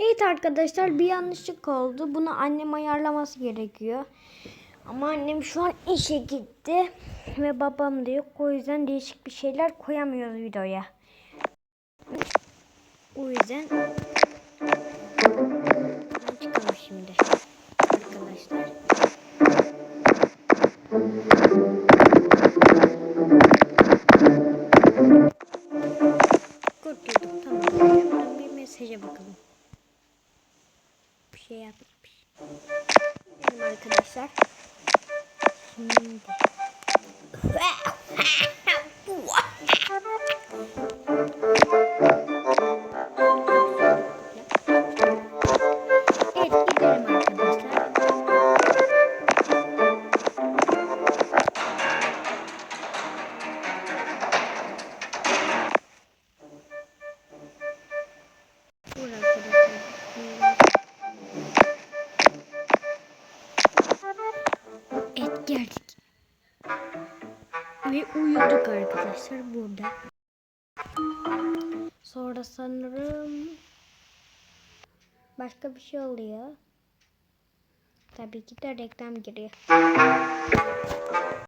Evet arkadaşlar bir yanlışlık oldu. Bunu annem ayarlaması gerekiyor. Ama annem şu an işe gitti. Ve babam da yok. O yüzden değişik bir şeyler koyamıyoruz videoya. O yüzden çıkalım şimdi. Arkadaşlar. Kurtulduk tamam. Şuradan bir mesaja bakalım. Şey yapmış. Benim arkadaşlar. Şimdi. Geldik. Ve uyuduk arkadaşlar burada. Sonra sanırım başka bir şey oluyor. Tabii ki de reklam giriyor.